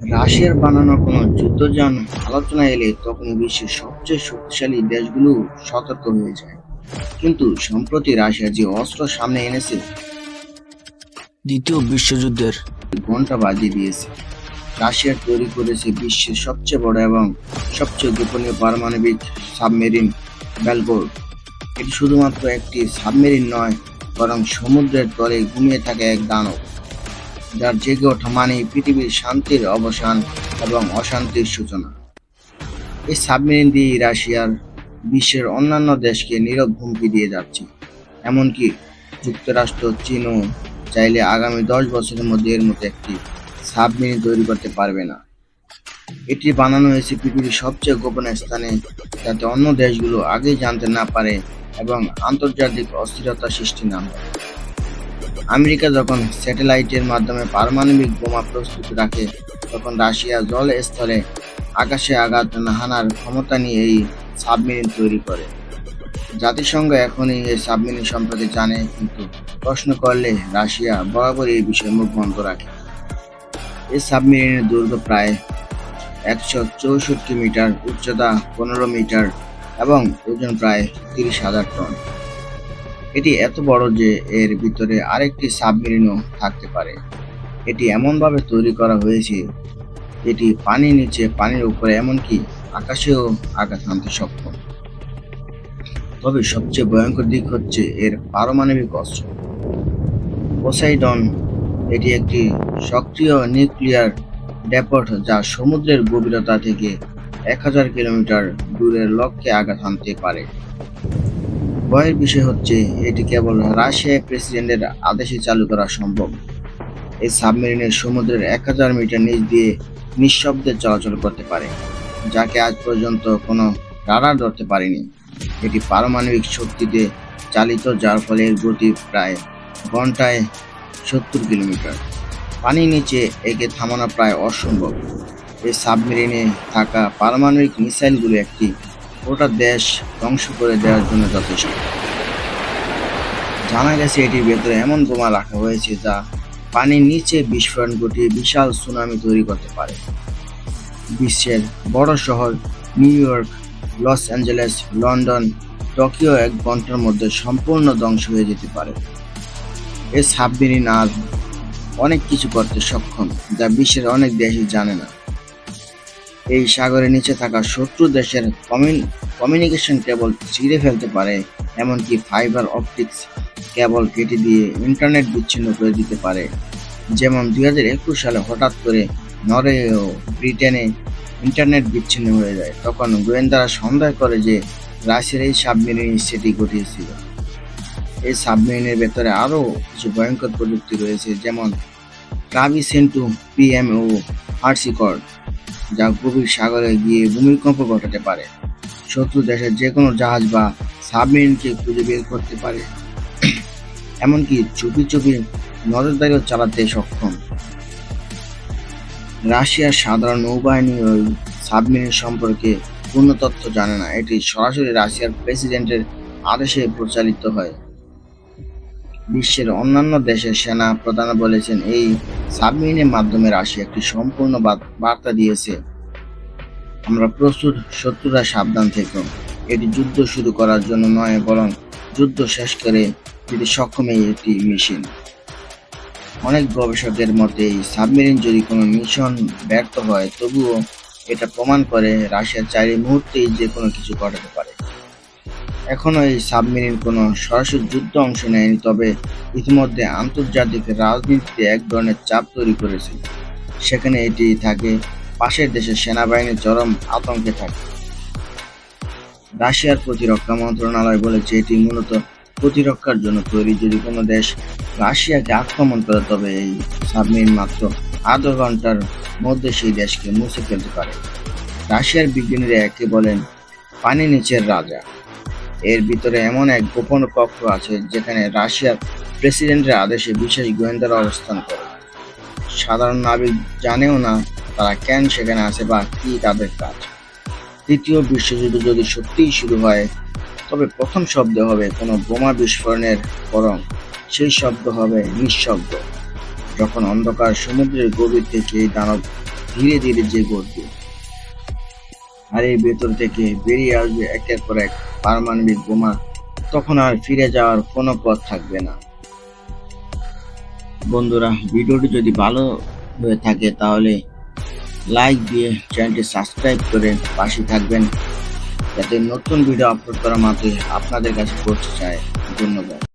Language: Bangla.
রাশিয়ার বানানো কোনো যুদ্ধযান আলোচনা এলে তখন বিশ্বের সবচেয়ে শক্তিশালী দেশগুলো সতর্ক হয়ে যায়। কিন্তু সম্প্রতি রাশিয়া যে অস্ত্র সামনে এনেছে দ্বিতীয় বিশ্বযুদ্ধের ঘণ্টা বাজিয়ে দিয়েছে। রাশিয়া তৈরি করেছে বিশ্বের সবচেয়ে বড় এবং সবচেয়ে গোপনীয় পারমাণবিক সাবমেরিন ব্যালবোর এটি শুধুমাত্র একটি সাবমেরিন নয় বরং সমুদ্রের তলে ঘুমিয়ে থাকে এক দানব। যার জেগে ওঠা মানেই পৃথিবীর শান্তির অবসান এবং অশান্তির সূচনা। এই সাবমেরিন দিয়ে রাশিয়ার বিশ্বের অন্যান্য দেশকে নীরব হুমকি দিয়ে যাচ্ছে। এমনকি যুক্তরাষ্ট্র চীনও চাইলে আগামী দশ বছরের মধ্যে এর মতো একটি সাবমেরিন তৈরি করতে পারবে না। এটি বানানো হয়েছে পৃথিবীর সবচেয়ে গোপন স্থানে যাতে অন্য দেশগুলো আগে জানতে না পারে এবং আন্তর্জাতিক অস্থিরতা সৃষ্টি না হয়। আমেরিকা যখন স্যাটেলাইটের মাধ্যমে পারমাণবিক বোমা প্রস্তুত রাখে, তখন রাশিয়া জল স্থলে আকাশে আঘাত হানার ক্ষমতা নিয়ে এই সাবমেরিন তৈরি করে। জাতিসংঘ এখনই এই সাবমেরিন সম্পর্কে জানে, কিন্তু প্রশ্ন করলে রাশিয়া বরাবর এই বিষয়ে মুখ বন্ধ রাখে। এই সাবমেরিনের দৈর্ঘ্য প্রায় একশো চৌষট্টি মিটার, উচ্চতা পনেরো মিটার এবং ওজন প্রায় তিরিশ হাজার টন। এটি এত বড় যে এর ভিতরে আরেকটি সাবমেরিনও থাকতে পারে। এটি এমনভাবে তৈরি করা হয়েছে, এটি পানির নিচে, পানির উপরে, এমনকি আকাশেও আঘাত হানতে সক্ষম। তবে সবচেয়ে ভয়ঙ্কর দিক হচ্ছে এর পারমাণবিক অস্ত্র। পোসাইডন এটি একটি সক্রিয় নিউক্লিয়ার ডেপট যা সমুদ্রের গভীরতা থেকে এক হাজার কিলোমিটার দূরের লক্ষ্যে আঘাত হানতে পারে। ভয়ের বিষয় হচ্ছে, এটি কেবল রাশিয়ার প্রেসিডেন্টের আদেশে চালু করা সম্ভব। এই সাবমেরিনের সমুদ্রের এক হাজার মিটার নিচ দিয়ে নিঃশব্দে চলাচল করতে পারে, যাকে আজ পর্যন্ত কোনো রাডার ধরতে পারেনি। এটি পারমাণবিক শক্তিতে চালিত, যার ফলে এর গতি প্রায় ঘন্টায় সত্তর কিলোমিটার। পানির নিচে একে থামানো প্রায় অসম্ভব। এই সাবমেরিনে থাকা পারমাণবিক মিসাইলগুলো একটি গোটা দেশ ধ্বংস করে দেওয়ার জন্য যথেষ্ট। জানা গেছে এটির ভেতরে এমন বোমা রাখা হয়েছে যা পানির নিচে বিস্ফোরণ ঘটিয়ে বিশাল সুনামি তৈরি করতে পারে। বিশ্বের বড় শহর New York, Los Angeles, London, Tokyo এক ঘণ্টার মধ্যে সম্পূর্ণ ধ্বংস হয়ে যেতে পারে। এ সাবমেরিন আর অনেক কিছু করতে সক্ষম, যা বিশ্বের অনেক দেশই জানে না। এই সাগরের নিচে থাকা শত্রু দেশের কমিউনিকেশন কেবল ছিঁড়ে ফেলতে পারে, এমনকি ফাইবার অপটিক্স কেবল কেটে দিয়ে ইন্টারনেট বিচ্ছিন্ন করে দিতে পারে। যেমন দুই হাজার একুশ সালে হঠাৎ করে নরওয়ে ও ব্রিটেনে ইন্টারনেট বিচ্ছিন্ন হয়ে যায়, তখন গোয়েন্দারা সন্দেহ করে যে রাশিয়ার এই সাবমেরিন সেটি ঘটিয়েছিল। এই সাবমেরিনের ভেতরে আরও কিছু ভয়ঙ্কর প্রযুক্তি রয়েছে, যেমন ক্লাভিসেন্টু পিএম ও হার্সিকর্ড যা গভীর সাগরে গিয়ে ভূমিকম্প ঘটাতে পারে। শত্রু দেশের যে কোনো জাহাজ বা সাবমেরিনকে খুঁজে বের করতে পারে। এমনকি চুপি চুপি নজরদারিও চালাতে সক্ষম। রাশিয়ার সাধারণ নৌবাহিনী ওই সাবমেরিন সম্পর্কে পূর্ণ তথ্য জানে না। এটি সরাসরি রাশিয়ার প্রেসিডেন্টের আদেশে প্রচারিত হয়। বিশ্বের অন্যান্য দেশের সেনা প্রধান বলেছেন, এই সাবমেরিনের মাধ্যমে রাশিয়া একটি সম্পূর্ণ বার্তা দিয়েছে। আমরা প্রস্তুত শত্রুরা সাবধান থেকো। এটি যুদ্ধ শুরু করার জন্য নয়, বরং যুদ্ধ শেষ করে যেটি সক্ষম এই একটি মেশিন। অনেক গবেষকের মতে, এই সাবমেরিন যদি কোনো মিশন ব্যর্থ হয়, তবুও এটা প্রমাণ করে রাশিয়া চাইলে মুহূর্তেই যে কোনো কিছু ঘটাতে পারে। এখনও এই সাবমেরিন কোনো সরাসরি যুদ্ধ অংশ নেয়নি, তবে ইতিমধ্যে আন্তর্জাতিক রাজনীতিতে এক ধরনের চাপ তৈরি করেছে। সেখানে এটি থাকে, পাশের দেশের সেনাবাহিনীর চরম আতঙ্কে থাকে। রাশিয়ার প্রতিরক্ষা মন্ত্রণালয় বলেছে, এটি মূলত প্রতিরক্ষার জন্য তৈরি। যদি কোনো দেশ রাশিয়াকে আক্রমণ করে, তবে এই সাবমেরিন মাত্র আধ ঘণ্টার মধ্যে সেই দেশকে মুছে ফেলতে পারে। রাশিয়ার বিজ্ঞানীরা একে বলেন পানি নিচের রাজা। এর ভিতরে এমন এক গোপন কক্ষ আছে যেখানে রাশিয়ার প্রেসিডেন্টের আদেশে বিশেষ গোয়েন্দারা অবস্থান করে। সাধারণ নাবিক জানেও না তারা কেন সেখানে আছে বা কি তাদের কাজ। তৃতীয় বিশ্বযুদ্ধ যদি সত্যিই শুরু হয়, তবে প্রথম শব্দ হবে কোনো বোমা বিস্ফোরণের বরং সেই শব্দ হবে নিঃশব্দ। যখন অন্ধকার সমুদ্রের গভীর থেকে দানব ধীরে ধীরে যে উঠবে। আর এই ভেতর থেকে বেরিয়ে আসবে একের পর এক পারমাণবিক বোমা। তখন আর ফিরে যাওয়ার কোনো পথ থাকবে না। বন্ধুরা, ভিডিওটি যদি ভালো হয়ে থাকে তাহলে লাইক দিয়ে চ্যানেলটি সাবস্ক্রাইব করে পাশে থাকবেন। যাতে নতুন ভিডিও আপলোড করা মাত্রই আপনাদের কাছে পৌঁছে যায়। ধন্যবাদ।